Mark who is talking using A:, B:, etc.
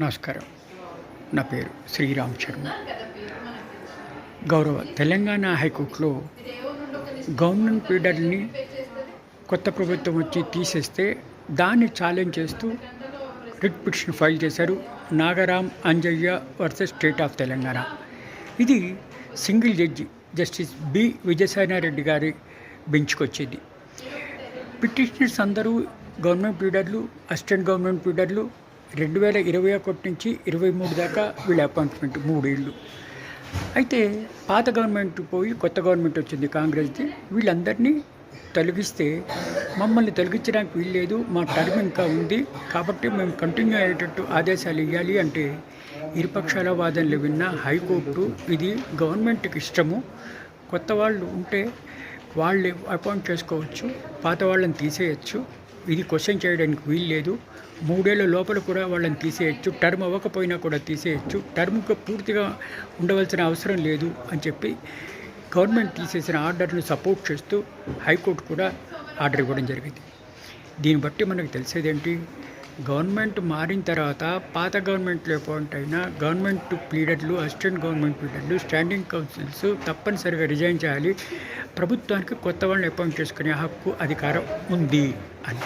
A: నమస్కారం. నా పేరు శ్రీరామ్ శర్మ. గౌరవ తెలంగాణ హైకోర్టులో గవర్నమెంట్ పీడర్ని కొత్త ప్రభుత్వం వచ్చి తీసేస్తే దాన్ని ఛాలెంజ్ చేస్తూ రిట్ పిటిషన్ ఫైల్ చేశారు Nagaram Anjaiah versus state of Telangana. ఇది single judge justice B Vijayasainareddy గారి బెంచ్కి వచ్చింది పిటిషనర్స్ అందరూ గవర్నమెంట్ పీడర్లు అసిస్టెంట్ గవర్నమెంట్ పీడర్లు రెండు వేల ఇరవై ఒకటి నుంచి ఇరవై మూడు దాకా వీళ్ళ అపాయింట్మెంట్ మూడేళ్ళు. అయితే పాత గవర్నమెంట్ పోయి కొత్త గవర్నమెంట్ వచ్చింది కాంగ్రెస్ది. వీళ్ళందరినీ తొలగిస్తే మమ్మల్ని తొలగించడానికి వీల్లేదు మా టర్మ్ ఇంకా ఉంది. కాబట్టి మేము కంటిన్యూ అయ్యేటట్టు ఆదేశాలు ఇవ్వాలి అంటే ఇరుపక్షాల వాదనలు విన్న హైకోర్టు ఇది గవర్నమెంట్కి ఇష్టము. కొత్త వాళ్ళు ఉంటే వాళ్ళు అపాయింట్ చేసుకోవచ్చు పాత వాళ్ళని తీసేయచ్చు. ఇది క్వశ్చన్ చేయడానికి వీలు లేదు. మూడేళ్ళ లోపల కూడా వాళ్ళని తీసేయచ్చు. టర్మ్ అవ్వకపోయినా కూడా తీసేయచ్చు. టర్మ్కి పూర్తిగా ఉండవలసిన అవసరం లేదు అని చెప్పి గవర్నమెంట్ తీసేసిన ఆర్డర్ను సపోర్ట్ చేస్తూ హైకోర్టు కూడా ఆర్డర్ ఇవ్వడం జరిగింది. దీన్ని బట్టి మనకు తెలిసేదేంటి? గవర్నమెంట్ మారిన తర్వాత పాత గవర్నమెంట్లో అపాయింట్ అయిన గవర్నమెంట్ లీడర్లు అసిస్టెంట్ గవర్నమెంట్ లీడర్లు స్టాండింగ్ కౌన్సిల్స్ తప్పనిసరిగా రిజైన్ చేయాలి. ప్రభుత్వానికి కొత్త వాళ్ళని అపాయింట్ చేసుకునే హక్కు అధికారం ఉంది అని.